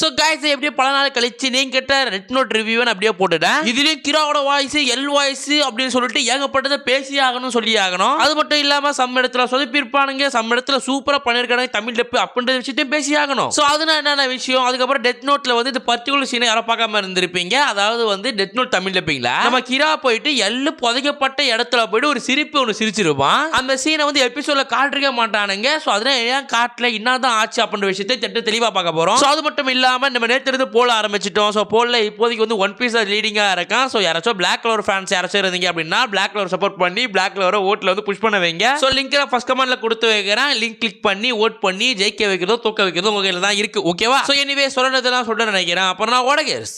So guys எப்படியோ பல நாள் கழிச்சு நீங்க கேட்ட ரெட் நோட் ரிவ்யூ அப்படியே போட்டுட்டேன். இதுலயும் கிராவோட வாய்ஸ் எல் வாய்ஸ் அப்படின்னு சொல்லிட்டு ஏகப்பட்டதை பேசி ஆகணும் சொல்லி ஆகணும். அது மட்டும் இல்லாம சம் இடத்துல சொதப்பிருப்பானுங்க சம் இடத்துல சூப்பரா பண்ணிருக்காங்க தமிழ் டெப் அப்படின்ற விஷயத்தையும் பேசி ஆகணும். ஸோ அதுனா என்னென்ன விஷயம்? அதுக்கப்புறம் டெத் நோட்ல வந்து இந்த பர்டிகுலர் சீனை யாரும் பார்க்காம இருந்திருப்பீங்க. அதாவது வந்து டெத் நோட் தமிழ் டப்பிங்களா நம்ம கிரா போயிட்டு எள்ளு புதைக்கப்பட்ட இடத்துல போயிட்டு ஒரு சிரிப்பு ஒன்று சிரிச்சிருப்பான். அந்த சீனை வந்து எபிசோட்ல காட்டிருக்க மாட்டானுங்க. ஸோ அதனால ஏன் காட்டல என்னதான் ஆச்சு அப்படின்ற விஷயத்தை திட்ட தெளிவாக பார்க்க போறோம். ஸோ அது மட்டும் இல்லாமல் நம்ம நேற்றுருந்து போல ஆரம்பிச்சிட்டோம். ஸோ போல இப்போதைக்கு வந்து ஒன் பீஸ் லீடிங்காக இருக்கான். ஸோ யாராச்சும் பிளாக் கலர் ஃபேன்ஸ் யாராச்சும் இருந்தீங்க அப்படின்னா பிளாக் கலர் சப்போர்ட் பண்ணி பிளாக் கலர் ஓட்டில் வந்து புஷ் பண்ண வைங்க. ஸோ லிங்க் ஃபஸ்ட் கமெண்ட்ல கொடுத்து வைக்கிறேன். லிங்க் கிளிக் பண்ணி ஓட் பண்ணி ஜெயிக்க வைக்கிறதோ தூக்க வைக்கிறதோ உங்கள் கையில் தான் இருக்குது ஓகேவா ஸோ எனிவே சொல்கிறதெல்லாம் சொல்ல நினைக்கிறேன். அப்புறம் நான் ஓடகேஸ்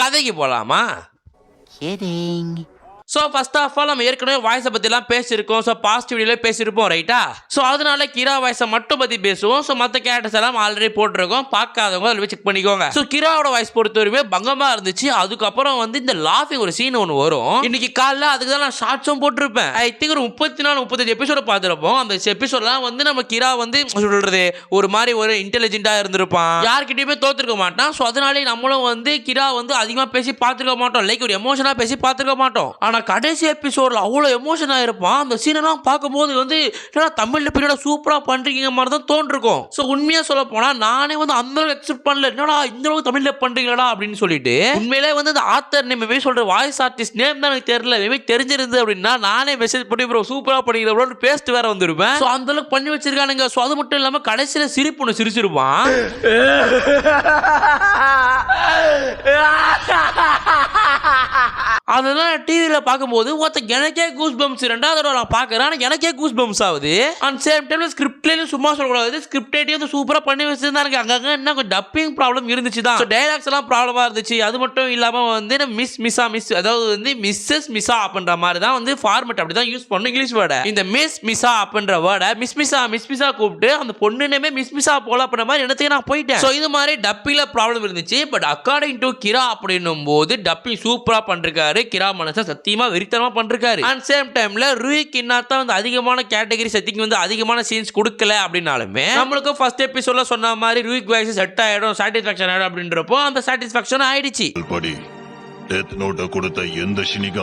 கதைக்கு போகலாமா Kidding. So first of all நம்ம ஏற்கனவே வாய்ஸை பற்றிலாம் பேசியிருக்கோம். ஸோ பாசிட்டிவ் வீடியோவில் பேசியிருப்போம் ரைட்டா ஸோ அதனால கிரா வாய்ஸை மட்டும் பற்றி பேசுவோம். ஸோ மற்ற கேரக்டர்ஸ் எல்லாம் ஆல்ரெடி போட்டிருக்கோம். பார்க்காதவங்க அதில் செக் பண்ணிக்கோங்க. ஸோ கிராவோட வாய்ஸ் பொறுத்தவரையுமே பங்கமாக இருந்துச்சு. அதுக்கப்புறம் வந்து இந்த லாஃபிங் ஒரு சீன் ஒன்று வரும். இன்னைக்கு காலைல அதுக்கு தான் நான் ஷார்ட்ஸும் போட்டிருப்பேன். ஐ திங்க் ஒரு முப்பத்தி நாலு முப்பத்தஞ்சு எபிசோட பார்த்துருப்போம். அந்த எபிசோட்லாம் வந்து நம்ம கிரா வந்து சொல்கிறது ஒரு மாதிரி ஒரு இன்டெலிஜென்ட்டாக இருந்திருப்பான். யார்கிட்டயுமே தோத்துருக்க மாட்டான். ஸோ அதனாலே நம்மளும் வந்து கிரா வந்து அதிகமாக பேசி பார்த்துருக்க மாட்டோம். லைக் ஒரு எமோஷனாக பேசி பார்த்துருக்க மாட்டோம். ஆனால் கடைசி எபிசோடில் அவ்வளோ எமோஷனாக இருப்பான் அந்த சீனெல்லாம் பார்க்கும்போது வந்து என்னடா தமிழில் பின்னாடி சூப்பராக பண்ணுறீங்க மாதிரி தான் தோன்றிருக்கும் ஸோ உண்மையாக சொல்ல போனால் நானே வந்து அந்த அளவுக்கு எக்ஸெப்ட் பண்ணல என்னடா இந்த அளவுக்கு தமிழில் பண்ணுறீங்களா அப்படின்னு சொல்லிட்டு உண்மையிலே வந்து அந்த ஆத்தர் நேம் மேபி சொல்கிற வாய்ஸ் ஆர்டிஸ்ட் நேம் தான் எனக்கு தெரியல மேபி தெரிஞ்சிருந்து அப்படின்னா நானே மெசேஜ் பண்ணி ப்ரோ சூப்பராக பண்ணிக்கிற ப்ரோ பேஸ்ட் வேற வந்திருப்பேன் ஸோ அந்த அளவுக்கு பண்ணி வச்சிருக்கானுங்க ஸோ அது மட்டும் இல்லாமல் கடைசியில் சிரிப்பு ஒன்று சிரிச்சிருப்பான் அதெல்லாம் டிவியில் பார்க்கும்போது ஒருத்த எனக்கே கூஸ் பம்ப்ஸ் ரெண்டாவது தடவை நான் பார்க்குறேன். ஆனால் எனக்கே கூஸ் பம்ப்ஸ் ஆகுது அண்ட் சேம் டைம்ல ஸ்கிரிப்ட்லேயும் சும்மா சொல்லக்கூடாது. ஸ்கிரிப்ட் வந்து சூப்பராக பண்ணி வச்சிருந்தாங்க அங்கங்கே என்ன கொஞ்சம் டப்பிங் ப்ராப்ளம் இருந்துச்சு தான். டைலாக்ஸ் எல்லாம் ப்ராப்ளமாக இருந்துச்சு. அது மட்டும் இல்லாமல் வந்து மிஸ் மிஸ்ஸா மிஸ் அதாவது வந்து மிஸ்ஸஸ் மிஸ்ஸா அப்படின்ற மாதிரி தான் வந்து ஃபார்மெட் அப்படி தான் யூஸ் பண்ணும் இங்கிலீஷ் வேர்டை. இந்த மிஸ் மிஸ்ஸா அப்படின்ற வேர்டை மிஸ் மிஸ்ஸா மிஸ் மிஸ்ஸா கூப்பிட்டு அந்த பொண்ணுனே மிஸ் மிஸ்ஸா போல அப்படின்ற மாதிரி என்னத்துக்கு நான் போயிட்டேன். ஸோ இது மாதிரி டப்பிங்கில் ப்ராப்ளம் இருந்துச்சு. பட் அக்கார்டிங் டு கிரா அப்படின்னும் போது டப்பிங் சூப்பராக பண்ணிருக்காரு வந்து கிரா மனசன் சத்தியமா வெறித்தனமா பண்றாரு அண்ட் சேம் டைம்ல ரூஹிக் தான் வந்து அதிகமான கேட்டகரி செட்டிங் வந்து அதிகமான சீன்ஸ் கொடுக்கல அப்படின்னாலுமே நம்மளுக்கு ஃபர்ஸ்ட் எபிசோட்ல சொன்ன மாதிரி ரூஹிக் வாய்ஸ் செட் ஆயிடும் சாட்டிஸ்ஃபேக்ஷன் ஆயிடும் அப்படின்றப்போ அந்த சாட்டிஸ்ஃபேக்ஷன் ஆயிடுச்சு. டெத் நோட்டை கொடுத்த எந்த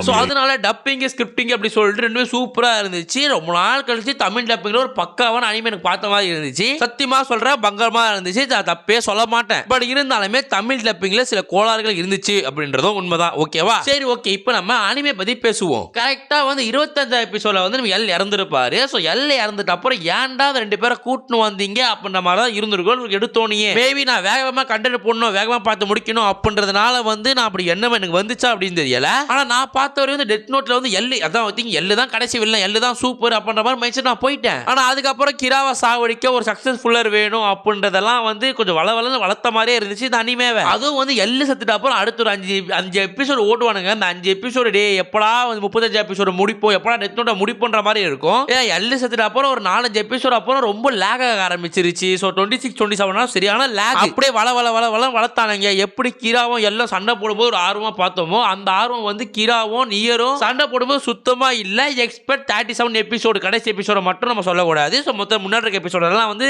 ஸோ அதனால டப்பிங் ஸ்கிரிப்டிங் அப்படி சொல்லிட்டு ரெண்டுமே சூப்பராக இருந்துச்சு. ரொம்ப நாள் கழிச்சு தமிழ் டப்பிங்கில் ஒரு பக்காவான அனிமே எனக்கு பார்த்த மாதிரி இருந்துச்சு. சத்தியமாக சொல்கிறேன் பங்கரமா இருந்துச்சு. நான் தப்பே சொல்ல மாட்டேன். பட் இருந்தாலுமே தமிழ் டப்பிங்கில் சில கோளாறுகள் இருந்துச்சு அப்படின்றதும் உண்மைதான். ஓகேவா சரி ஓகே இப்போ நம்ம அனிமே பற்றி பேசுவோம். கரெக்டாக வந்து இருபத்தஞ்சாம் எபிசோட வந்து நம்ம எல் இறந்துருப்பாரு. ஸோ எல் இறந்துட்ட அப்புறம் ஏன்டா ரெண்டு பேரை கூட்டின்னு வந்தீங்க அப்படின்ற மாதிரி தான் இருந்திருக்கும் எடுத்தோனியே மேபி நான் வேகமாக கண்டென்ட் போடணும் வேகமாக பார்த்து முடிக்கணும் அப்படின்றதுனால வந்து நான் அப்படி என்ன எனக்கு வந்துச்சா அப்படின்னு தெரியல. ஆனால் நான் பார்த்த வரையும் வந்து டெத் நோட்ல வந்து எல்லு அதான் திங்க் எல்லு தான் கடைசி வில்லன் எல்லு தான் சூப்பர் அப்படின்ற மாதிரி மைண்ட் நான் போயிட்டேன். ஆனால் அதுக்கப்புறம் கிராவை சாவடிக்க ஒரு சக்சஸ்ஃபுல்லர் வேணும் அப்படின்றதெல்லாம் வந்து கொஞ்சம் வள வளர்ந்து வளர்த்த மாதிரியே இருந்துச்சு இந்த அனிமேவை. அதுவும் வந்து எல்லு செத்துட்டு அப்புறம் அடுத்த ஒரு அஞ்சு அஞ்சு எபிசோடு ஓடுவானுங்க. அந்த அஞ்சு எபிசோடு டே எப்படா வந்து முப்பத்தஞ்சு எபிசோடு முடிப்போம்? எப்படா டெத் நோட்டை முடிப்போன்ற மாதிரி இருக்கும். ஏன் எல்லு செத்துட்டு அப்புறம் ஒரு நாலஞ்சு எபிசோடு அப்புறம் ரொம்ப லேக் ஆக ஆரம்பிச்சிருச்சு. So twenty six twenty seven சரியான லேக் அப்படியே வள வள வள வள வளர்த்தானுங்க. எப்படி கிராவும் எல்லாம் சண்டை போடும்போது ஒரு ஆர்வமாக பார்த்தோமோ அந்த ஆர்வம் வந்து கிராவும் நியரும் சண்டை போடும்போது சுத்தமாக இல்லை. எக்ஸ்பெக்ட் தேர்ட்டி செவன் எபிசோடு கடைசி எபிசோட மட்டும் நம்ம சொல்லக்கூடாது. ஸோ மொத்தம் முன்னாடி இருக்க எபிசோடெல்லாம் வந்து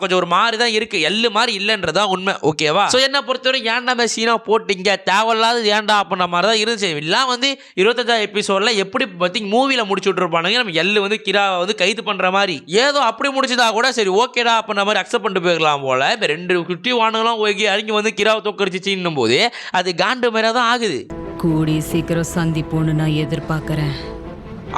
கொஞ்சம் ஒரு மாதிரி தான் இருக்குது எள்ளு மாதிரி இல்லைன்றதா உண்மை. ஓகேவா ஸோ என்ன பொறுத்தவரை ஏன்டா இந்த சீனா போட்டீங்க? தேவையில்லாத ஏன்டா? அப்படின்ற மாதிரி தான் இருந்துச்சு எல்லாம் வந்து இருபத்தஞ்சாவது எபிசோடில் எப்படி பார்த்தீங்க மூவியில் முடிச்சு விட்ருப்பானுங்க நம்ம எள்ளு வந்து கிராவை வந்து கைது பண்ணுற மாதிரி. ஏதோ அப்படி முடிச்சதா கூட சரி ஓகேடா அப்படின்ற மாதிரி அக்செப்ட் பண்ணிட்டு போயிடலாம் போல. இப்போ ரெண்டு குட்டி வானங்களும் ஓகே இறங்கி வந்து கிராவை தோக்கடிச்சிச்சின்னும் போது அது காண்டு மாதிரி தான் ஆகுது. கூடி சீக்கிரம் சந்திப்போன்னு நான் எதிர்பார்க்கறேன்.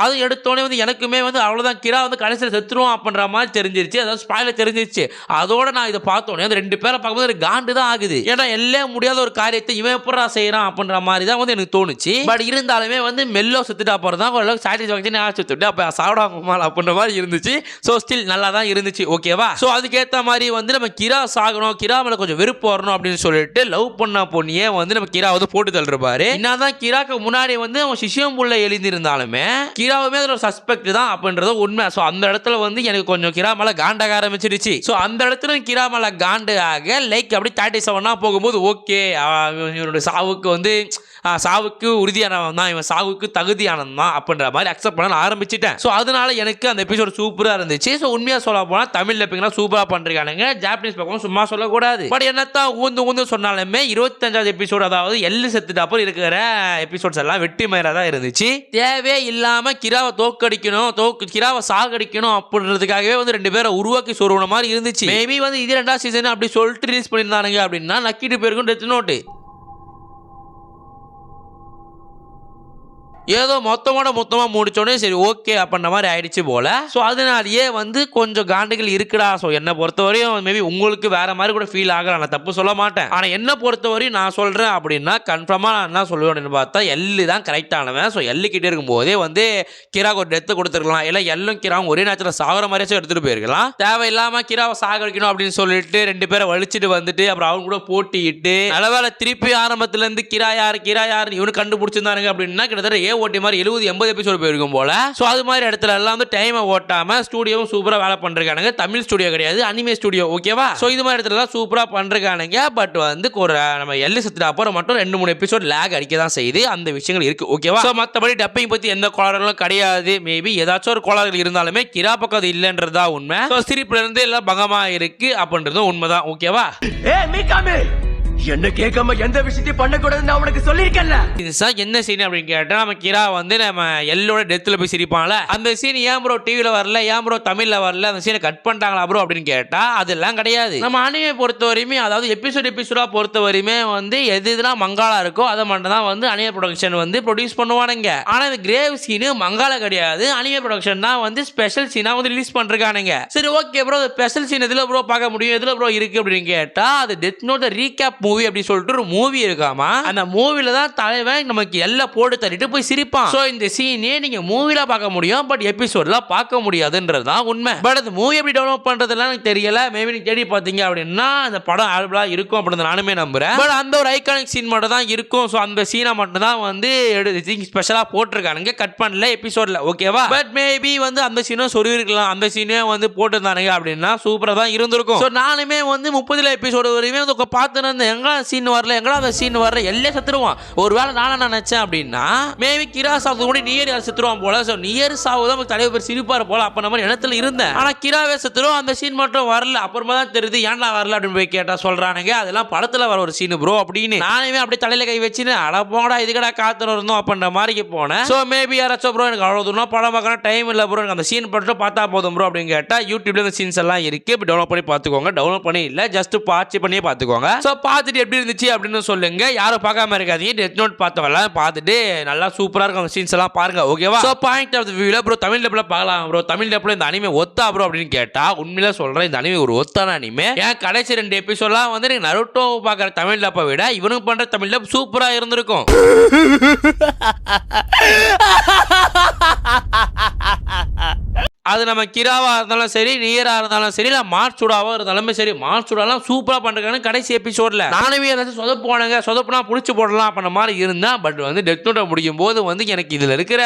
அது எடுத்தோடனே வந்து எனக்குமே வந்து அவ்வளோதான் கிரா வந்து கடைசியில் செத்துருவோம் அப்படின்ற மாதிரி தெரிஞ்சிருச்சு. அதாவது ஸ்பாயில தெரிஞ்சிருச்சு. அதோட நான் இதை பார்த்தோன்னே அந்த ரெண்டு பேரை பார்க்கும்போது எனக்கு காண்டு தான் ஆகுது. ஏன்னா எல்லாம் முடியாத ஒரு காரியத்தை இவன் எப்படா செய்யறான் அப்படின்ற மாதிரி தான் வந்து எனக்கு தோணுச்சு. பட் இருந்தாலுமே வந்து மெல்லோ செத்துட்டா அப்புறம் தான் ஓரளவுக்கு சாட்டிஸ்ஃபேக்ஷன் ஆச்சு செத்துட்டு அப்போ சாப்பிடாமல் அப்படின்ற மாதிரி இருந்துச்சு. ஸோ ஸ்டில் நல்லா தான் இருந்துச்சு ஓகேவா ஸோ அதுக்கேற்ற மாதிரி வந்து நம்ம கிரா சாகணும். கிரா மேலே கொஞ்சம் வெறுப்பு வரணும் அப்படின்னு சொல்லிட்டு லவ் பண்ண பொண்ணியே வந்து நம்ம கிரா வந்து போட்டு தள்ளுறாரு என்னதான் கிராக்கு முன்னாடி வந்து அவன் சிஷியம் புள்ள எழுந்திருந்தாலுமே கிராவுமே அதில் ஒரு சஸ்பெக்ட் தான் அப்படின்றது உண்மை. ஸோ அந்த இடத்துல வந்து எனக்கு கொஞ்சம் கிரா மேலே காண்டாக ஆரம்பிச்சிருச்சு. ஸோ அந்த இடத்துல கிரா மேலே காண்டு ஆக லைக் அப்படி தேர்ட்டி செவனாக போகும்போது ஓகே இவனுடைய சாவுக்கு வந்து சாவுக்கு உறுதியானவன் தான் இவன் சாவுக்கு தகுதியானவன் தான் அப்படின்ற மாதிரி அக்செப்ட் பண்ண நான் ஆரம்பிச்சிட்டேன். ஸோ அதனால எனக்கு அந்த எபிசோட் சூப்பராக இருந்துச்சு. ஸோ உண்மையாக சொல்ல போனால் தமிழ் டப்பிங்லாம் சூப்பராக பண்ணுறானுங்க ஜாப்பனீஸ் பக்கம் சும்மா சொல்லக்கூடாது. பட் என்னத்தான் ஊந்து ஊந்து சொன்னாலுமே இருபத்தஞ்சாவது எபிசோட் அதாவது எள்ளு செத்துட்டு அப்புறம் இருக்கிற எபிசோட்ஸ் எல்லாம் வெட்டி மயிராக தான் இருந்துச்சு. தேவையே இல்லாமல் கிராவை தோக்கடிக்கணும் தோக்கு கிராவை சாகடிக்கணும் அப்படின்றதுக்காகவே வந்து ரெண்டு பேரை உருவாக்கி சொருவன மாதிரி இருந்துச்சு. மேபி வந்து இது ரெண்டாவது சீசன் அப்படி சொல்லிட்டு ரிலீஸ் பண்ணியிருந்தானுங்க அப்படின்னா நக்கிட்டு போயிருக்கும் டெத் நோட்டு ஏதோ மொத்தமோட மொத்தமாக முடிச்சோடனே சரி ஓகே அப்படின்ற மாதிரி ஆயிடுச்சு போல. ஸோ அதனாலேயே வந்து கொஞ்சம் காண்டுகள் இருக்குடா. ஸோ என்னை பொறுத்தவரையும் மேபி உங்களுக்கு வேற மாதிரி கூட ஃபீல் ஆகலாம். நான் தப்பு சொல்ல மாட்டேன். ஆனால் என்னை பொறுத்தவரையும் நான் சொல்கிறேன் அப்படின்னா கன்ஃபார்மாக நான் என்ன சொல்லுவேன் பார்த்தா எள்ளு தான் கரெக்டானவன் ஸோ எள்ளு கிட்டே இருக்கும்போதே வந்து கிராக்கு ஒரு டெத்து கொடுத்துருக்கலாம். இல்லை எள்ளும் கிராவும் ஒரே நேரத்தில் சாகுற மாதிரியாச்சும் எடுத்துகிட்டு போயிருக்கலாம். தேவையில்லாமல் கிராவை சாகடிக்கணும் அப்படின்னு சொல்லிட்டு ரெண்டு பேரை வலிச்சிட்டு வந்துட்டு அப்புறம் அவங்க கூட போட்டிட்டு நல்ல வேலை திருப்பி ஆரம்பத்துலேருந்து கிரா யார் கிரா யார் இவனு கண்டுபிடிச்சிருந்தாருங்க அப்படின்னா கிட்டத்தட்ட ஏ ஓட்டி மாதிரி எழுபது எண்பது எபிசோடு போயிருக்கும் போல. ஸோ அது மாதிரி இடத்துல எல்லாம் வந்து டைமை ஓட்டாம ஸ்டூடியோவும் சூப்பராக வேலை பண்ணிருக்கானுங்க தமிழ் ஸ்டுடியோ கிடையாது அனிமே ஸ்டுடியோ ஓகேவா ஸோ இது மாதிரி இடத்துல சூப்பராக பண்ணிருக்கானுங்க பட் வந்து ஒரு நம்ம எல்லு சத்துட்டு அப்புறம் மட்டும் ரெண்டு மூணு எபிசோட் லேக் அடிக்க தான் செய்யுது. அந்த விஷயங்கள் இருக்கு ஓகேவா ஸோ மற்றபடி டப்பிங் பற்றி எந்த கோளாறுகளும் கிடையாது. மேபி ஏதாச்சும் ஒரு கோளாறுகள் இருந்தாலுமே கிரா பக்கம் அது இல்லைன்றதா உண்மை. ஸோ சிரிப்புல இருந்து எல்லாம் பங்கமாக இருக்கு அப்படின்றதும் உண்மைதான் ஓகேவா ஏ மீகாமி! என்ன கேட்காம எந்த விஷயத்தையும் பண்ணக்கூடாதுன்னு அவனுக்கு சொல்லியிருக்கேன்ல. இது சார் என்ன சீன் அப்படின்னு கேட்டா நம்ம கிரா வந்து நம்ம எல்லோட டெத்தில் போய் சிரிப்பான்ல. அந்த சீன் ஏன் ப்ரோ டிவியில் வரல? ஏன் ப்ரோ தமிழில் வரல? அந்த சீனை கட் பண்ணிட்டாங்களா ப்ரோ அப்படின்னு கேட்டா அதெல்லாம் கிடையாது. நம்ம அனிமே பொறுத்த வரையுமே அதாவது எபிசோட் எபிசோடாக பொறுத்த வரையுமே வந்து எது இதெல்லாம் மங்காளா இருக்கோ அதை மட்டும் தான் வந்து அனிமே ப்ரொடக்ஷன் வந்து ப்ரொடியூஸ் பண்ணுவானுங்க. ஆனால் இந்த கிரேவ் சீனு மங்காளா கிடையாது. அனிமே ப்ரொடக்ஷன் தான் வந்து ஸ்பெஷல் சீனாக வந்து ரிலீஸ் பண்ணிருக்கானுங்க சரி ஓகே ப்ரோ ஸ்பெஷல் சீன் எதில் ப்ரோ பார்க்க முடியும்? எதில் ப்ரோ இருக்கு அப்படின்னு கேட்டால் அது டெத் நோட்டை ரீகேப் மூவி அப்படி சொல்லிட்டு ஒரு மூவி இருக்காமா? அந்த மூவில தான் தலைவன் நமக்கு எல்லாம் போட்டு தள்ளிட்டு போய் சிரிப்பான். சோ இந்த சீனே நீங்க மூவில பார்க்க முடியும் பட் எபிசோட்ல பார்க்க முடியாதுன்றது தான் உண்மை. பட் அந்த மூவி எப்படி டெவலப் பண்றதுலாம் எனக்கு தெரியல. மேபி நீங்க தேடி பார்த்தீங்க அப்படின்னா அந்த படம் ஆல்பலா இருக்கும் அப்படின்னு நானுமே நம்புறேன். பட் அந்த ஒரு ஐகானிக் சீன் மட்டும் தான் இருக்கும். ஸோ அந்த சீனை மட்டும் தான் வந்து ஸ்பெஷலா போட்டிருக்கானுங்க. கட் பண்ணல எபிசோட்ல ஓகேவா பட் மேபி வந்து அந்த சீனும் சொல்லியிருக்கலாம் அந்த சீனே வந்து போட்டிருந்தானுங்க அப்படின்னா சூப்பரா தான் இருந்திருக்கும். ஸோ நானுமே வந்து முப்பதுல எபிசோடு வரையுமே வந்து பார்த்துன்னு இருந்தேன் எங்கடா சீன் வரல? எங்கடா அந்த சீன் வரல? எல்லாம் செத்துருவான். ஒருவேளை நானே நான் நினச்சேன் அப்படின்னா மேபி கிரா சாவுக்கு கூட நியர் யார் செத்துருவான் போல? ஸோ நியர் சாவு தான் தலைவர் பேர் சிரிப்பார் போல. அப்போ நம்ம இடத்துல இருந்தேன். ஆனால் கிராவே செத்துரும். அந்த சீன் மட்டும் வரல. அப்புறமா தான் தெரியுது ஏன்டா வரல அப்படின்னு போய் கேட்டால் சொல்கிறானுங்க அதெல்லாம் படத்தில் வர ஒரு சீன் ப்ரோ அப்படின்னு. நானுமே அப்படியே தலையில கை வச்சுன்னு அட போங்கடா இதுக்கடா காத்துன்னு இருந்தோம் அப்படின்ற மாதிரிக்கு போனேன். ஸோ மேபி யாராச்சும் ப்ரோ எனக்கு அவ்வளோ தூரம் படம் பார்க்கணும் டைம் இல்லை ப்ரோ எனக்கு அந்த சீன் மட்டும் பார்த்தா போதும் ப்ரோ அப்படின்னு கேட்டால் யூடியூப்ல இந்த சீன்ஸ் எல்லாம் இருக்கு. இப்போ டவுன்லோட் பண்ணி பார்த்துக்கோங்க. டவுன்லோட் பண்ணி இல்லை ஜஸ்ட் பாட்சி பண்ணியே பார்த்துக்கோங்க. ஸோ பார்த்து பார்த்துட்டு எப்படி இருந்துச்சு அப்படின்னு சொல்லுங்க. யாரும் பார்க்காம இருக்காதீங்க. டெத் நோட் பார்த்தவெல்லாம் பார்த்துட்டு நல்லா சூப்பராக இருக்கும் சீன்ஸ் எல்லாம் பாருங்க ஓகேவா ஸோ பாயிண்ட் ஆஃப் வியூல ப்ரோ தமிழ் டப்பில் பார்க்கலாம் ப்ரோ தமிழ் டப்பில் இந்த அனிமே ஒத்தா ப்ரோ அப்படின்னு கேட்டா உண்மையில சொல்றேன் இந்த அனிமே ஒரு ஒத்தான அனிமே ஏன் கடைசி ரெண்டு எபிசோட்லாம் வந்து எனக்கு நருட்டோ பார்க்குற தமிழ் டப்பை விட இவனுக்கு பண்ற தமிழ் டப் சூப்பராக இருந்திருக்கும். அது நம்ம கிராவாக இருந்தாலும் சரி நியராக இருந்தாலும் சரி இல்லை மார்ச்சுடாவா இருந்தாலுமே சரி மார்ச்சுடாலாம் சூப்பராக பண்ணுறாங்க கடைசி எபிசோடில் நானுமே ஏதாச்சும் சொதப்புவானுங்க. சொதப்புனா பிடிச்சி போடலாம் அப்படின்ற மாதிரி இருந்தேன் பட் வந்து டெத் நோட்டை முடியும் போது வந்து எனக்கு இதில் இருக்கிற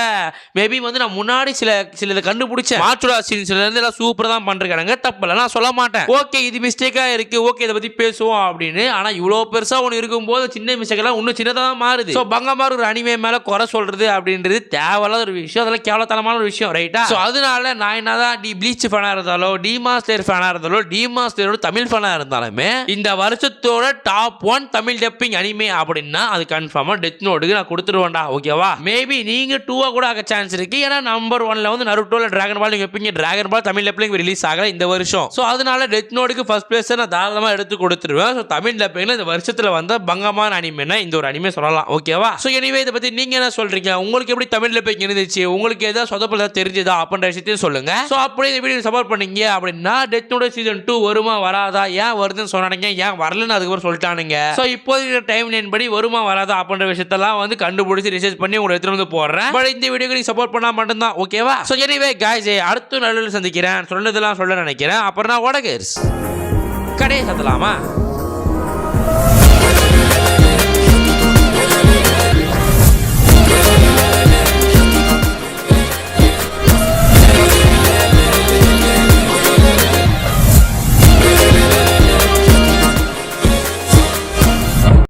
மேபி வந்து நான் முன்னாடி சில சில இதை கண்டுபிடிச்சேன். மார்ச்சுடா சீன்ஸ்ல இருந்து எல்லாம் சூப்பராக தான் பண்ணுறாங்க தப்பில்லை நான் சொல்ல மாட்டேன். ஓகே இது மிஸ்டேக்காக இருக்குது ஓகே இதை பற்றி பேசுவோம் அப்படின்னு. ஆனால் இவ்வளோ பெருசாக ஒன்று இருக்கும்போது சின்ன மிஸ்டேக்கெல்லாம் இன்னும் சின்னதாக தான் மாறுது. ஸோ பங்கமார் ஒரு அனிமே மேலே குறை சொல்கிறது அப்படின்றது தேவையில்லாத ஒரு விஷயம். அதெல்லாம் கேவலத்தனமான ஒரு விஷயம் ரைட்டா ஸோ அதனால நான் என்னதான் டி ப்ளீச் ஃபேனாக இருந்தாலோ டி மாஸ்டர் ஃபேனாக இருந்தாலோ டி மாஸ்டரோட தமிழ் ஃபேனாக இருந்தாலுமே இந்த வருஷத்தோட top one Tamil dubbing anime அப்படின்னா அது கன்ஃபார்மாக டெத் நோட்டுக்கு நான் கொடுத்துருவேன்டா ஓகேவா மேபி நீங்கள் டூவா கூட ஆக சான்ஸ் இருக்கு. ஏன்னா நம்பர் ஒன்ல வந்து நருட்டோல டிராகன் பால் நீங்கள் வைப்பீங்க. Dragon Ball Tamil dubbing release ஆகல இந்த வருஷம். ஸோ அதனால டெத் நோட்டுக்கு ஃபர்ஸ்ட் பிளேஸ் நான் தாராளமாக எடுத்து கொடுத்துருவேன். ஸோ தமிழ் டப்பிங்ல இந்த வருஷத்தில் வந்த பங்கமான அனிமேனா இந்த ஒரு அனிமே சொல்லலாம் ஓகேவா ஸோ எனவே இதை பற்றி நீங்கள் என்ன சொல்கிறீங்க உங்களுக்கு எப்படி தமிழ் டப்பிங் இருந்துச்சு? உங்களுக்கு எதாவது சொதப்பில் தெரிஞ்சுதா? அப்படின்ற விஷயத்தையும் சொல்லுங்க. ஸோ அப்படியே இந்த வீடியோ சப்போர்ட் பண்ணீங்க அப்படின்னா டெத் நோட் சீசன் டூ வருமா வராதா? ஏன் வருதுன்னு சொன்னானுங்க. ஏன் வரலன்னு அதுக்கப்புறம் சொல்லிட்டானுங்க. ஸோ இப்போதைக்கு டைம் லைன் படி வருமா வராதா அப்படின்ற விஷயத்தெல்லாம் வந்து கண்டுபிடிச்சி ரிசர்ச் பண்ணி உங்களை எடுத்துட்டு வந்து போடுறேன். பட் இந்த வீடியோக்கு நீங்க சப்போர்ட் பண்ணா மட்டும்தான் ஓகேவா ஸோ எனிவே காய்ஸ் அடுத்த நல்ல சந்திக்கிறேன். சொன்னதெல்லாம் சொல்ல நினைக்கிறேன். அப்புறம் நான் உடகர்ஸ் கடையை சத்தலாமா?